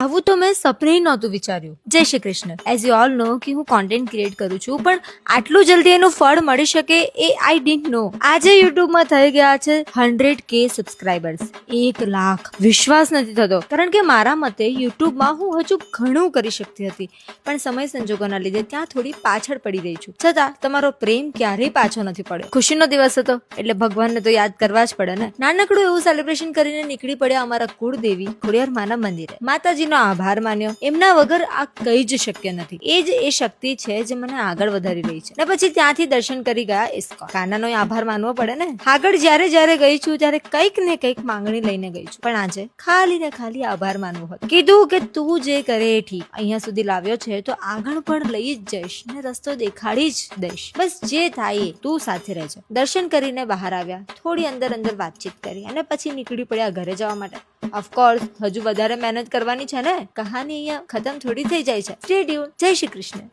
આવું તો મેં સપને નહોતું વિચાર્યું. જય Shri Krishna. As you all know કે હું કોન્ટેન્ટ ક્રિએટ કરું છું, પણ આટલું જલ્દી એનું ફળ મળી શકે એ આઈ ડિન્ટ નો આજે યુટ્યુબમાં થઈ ગયા છે હંડ્રેડ કે સબસ્ક્રાઇબર્સ એક લાખ. વિશ્વાસ નથી થતો. કારણ કે મારા મતે યુટ્યુબમાં હું હજુ ઘણું કરી શકતી હતી, પણ સમય સંજોગોના લીધે ત્યાં થોડી પાછળ પડી રહી છું. છતાં તમારો પ્રેમ ક્યારેય પાછો નથી પડ્યો. ખુશીનો દિવસ હતો, એટલે ભગવાનને તો યાદ કરવા જ પડે ને. નાનકડું એવું સેલિબ્રેશન કરીને નીકળી પડ્યા અમારા કુળદેવી ખોડિયાર માના મંદિરે. માતાજીનો આભાર માન્યો. એમના વગર આ કઈ જ શક્ય નથી. એ જ એ શક્તિ છે જે મને આગળ વધારી રહી છે. ને પછી ત્યાંથી દર્શન કરી ગયા ઇસ્કોન. કાનાનો આભાર માનવો પડે ને? આગળ જ્યારે જ્યારે ગઈ છું ત્યારે કંઈક ને કંઈક માંગણી લઈને ગઈ છું. પણ આજે ખાલી ને ખાલી આભાર માનવો હતો. કીધું કે તું જે કરે ઠીક. અહીંયા સુધી લાવ્યો છે તો આગળ પણ લઈ જ જઈશ ને રસ્તો દેખાડી જ દઈશ. બસ જે થાય તું સાથે રહેજે. દર્શન કરીને બહાર આવ્યા. થોડી અંદર અંદર વાતચીત કરી અને પછી નીકળી પડ્યા ઘરે જવા માટે. ઓફકોર્સ હજુ વધારે મહેનત કરવાની છે ને? કહાની અહીંયા ખતમ થોડી થઈ જાય છે. જય શ્રી કૃષ્ણ.